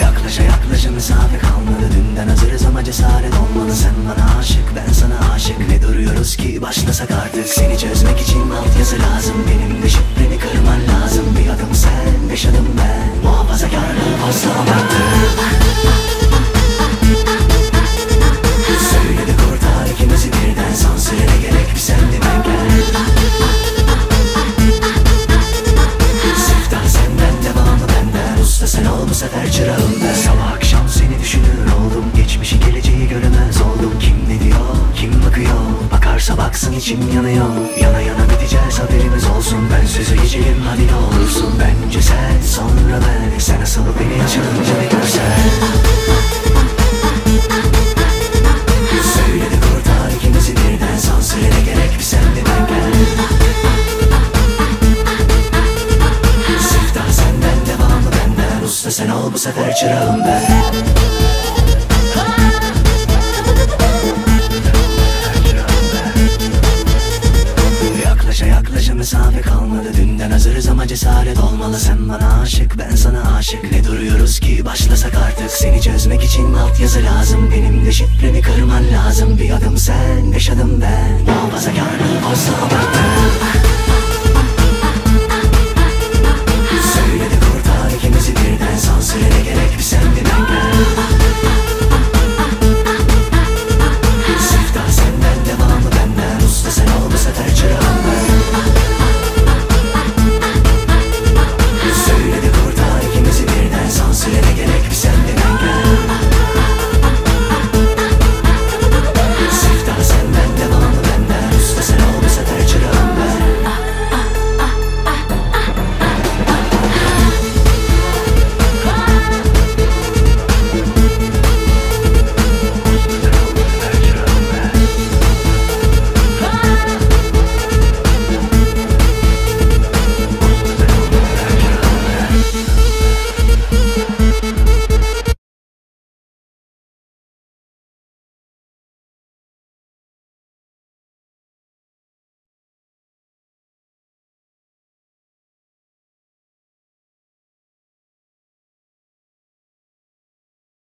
Yaklaşa yaklaşa mesafe kalmadı. Dünden hazırız ama cesaret olmalı Sen bana aşık ben sana aşık. Ne duruyoruz ki? Başlasak artık. Seni çözmek için altyazı lazım. Benim de şifreni kırman lazım. Bir adım sen beş adım ben. Muhafazakarlığı fazla abarttı. Söyle de kurtar ikimizi birden. Sansüre gerek bir sen de ben gel. Siftah senden devamı benden. Usta sen ol bu sefer çırağım ben Sabah akşam seni düşünür oldum. Geçmişi geleceği göremez oldum. Kim ne diyor kim bakıyor? Bakarsa baksın içim yanıyor. Yana yana biteceğiz haberimiz olsun. Ben sözü geçelim hadi ne olursun. Bence sen sonra ben. Sen asıl beni açılınca bir görsen Söyle de kurtar ikimizi birden Sansüre gerek bir sen de ben gel Siftah senden devamı benden. Usta sen ol bu sefer çırağım ben mesafe kalmadı. Dünden hazırız ama cesaret olmalı. Sen bana aşık ben sana aşık. Ne duruyoruz ki başlasak artık? Seni çözmek için altyazı lazım. Benim de şifreni kırman lazım